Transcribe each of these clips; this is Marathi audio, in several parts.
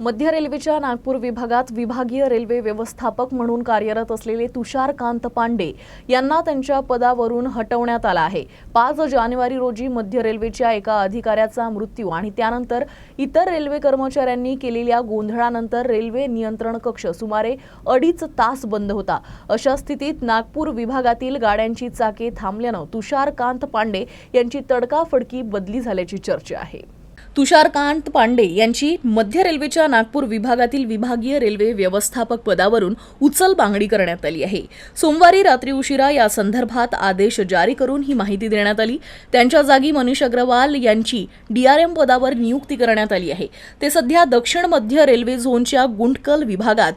मध्य रेल्वेच्या नागपूर विभागात विभागीय रेल्वे व्यवस्थापक म्हणून कार्यरत असलेले तुषारकांत पांडे यांना त्यांच्या पदावरून हटवण्यात आलं आहे. पाच जानेवारी रोजी मध्य रेल्वेच्या एका अधिकाऱ्याचा मृत्यू आणि त्यानंतर इतर रेल्वे कर्मचाऱ्यांनी केलेल्या गोंधळानंतर रेल्वे नियंत्रण कक्ष सुमारे अडीच तास बंद होता. अशा स्थितीत नागपूर विभागातील गाड्यांची चाके थांबल्यानं तुषारकांत पांडे यांची तडकाफडकी बदली झाल्याची चर्चा आहे. तुषारकांत पांडे यांची मध्य रेल्वेच्या नागपूर विभागातील विभागीय रेल्वे व्यवस्थापक पदावरून उचलबांगडी करण्यात आली आहे. सोमवारी रात्री उशिरा या संदर्भात आदेश जारी करून ही माहिती देण्यात आली. त्यांच्या जागी मनीष अग्रवाल यांची डीआरएम पदावर नियुक्ती करण्यात आली आहे. ते सध्या दक्षिण मध्य रेल्वे झोनच्या गुंटकल विभागात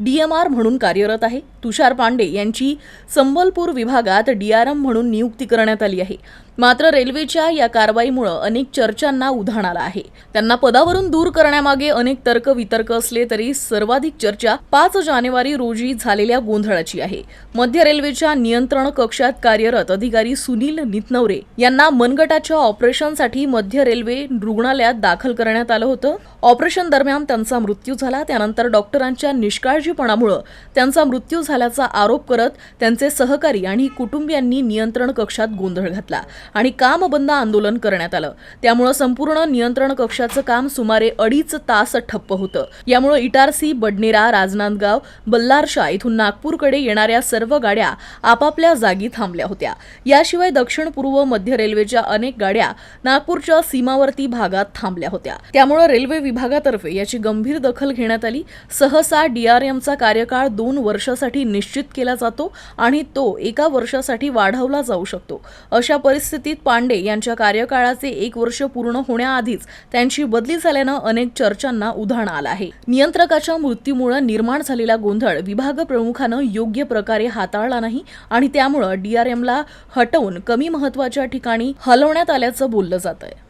डीएमआर म्हणून कार्यरत आहे. तुषार पांडे यांची संबलपूर विभागात डीआरएम म्हणून नियुक्ती करण्यात आली आहे. मात्र रेल्वेच्या या कारवाईमुळे अनेक चर्चांना उधाण आलं आहे. त्यांना पदावरून दूर करण्यामागे अनेक तर्क वितर्क असले तरी सर्वाधिक चर्चा पाच जानेवारी रोजी झालेल्या गोंधळाची आहे. मध्य रेल्वेच्या नियंत्रण कक्षात कार्यरत अधिकारी सुनील नितनवरे यांना मनगटाच्या ऑपरेशनसाठी मध्य रेल्वे रुग्णालयात दाखल करण्यात आलं होतं. ऑपरेशन दरम्यान त्यांचा मृत्यू झाला. त्यानंतर डॉक्टरांच्या निष्काळजीपणामुळं त्यांचा मृत्यू झाल्याचा आरोप करत त्यांचे सहकारी आणि कुटुंबियांनी नियंत्रण कक्षात गोंधळ घातला आणि काम बंद आंदोलन करण्यात आलं. त्यामुळं संपूर्ण नियंत्रण कक्षाचं काम सुमारे अडीच तास ठप्प होतं. यामुळं इटारसी बडनेरा राजनांदगाव बल्लारशा इथून नागपूरकडे येणाऱ्या सर्व गाड्या आपापल्या जागी थांबल्या होत्या. याशिवाय दक्षिण पूर्व मध्य रेल्वेच्या अनेक गाड्या नागपूरच्या सीमावर्ती भागात थांबल्या होत्या. त्यामुळं रेल्वे विभागातर्फे याची गंभीर दखल घेण्यात आली. सहसा डीआरएमचा कार्यकाळ दोन वर्षासाठी निश्चित केला जातो आणि तो एका वर्षासाठी वाढवला जाऊ शकतो. अशा परिस्थितीत पांडे यांच्या कार्यकाळाचे एक वर्ष पूर्ण होण्याआधीच त्यांची बदली झाल्यानं अनेक चर्चांना उधाण आलं आहे. नियंत्रकाच्या मृत्यूमुळे निर्माण झालेला गोंधळ विभाग प्रमुखानं योग्य प्रकारे हाताळला नाही आणि त्यामुळं डीआरएमला हटवून कमी महत्त्वाच्या ठिकाणी हलवण्यात आल्याचं बोललं जात आहे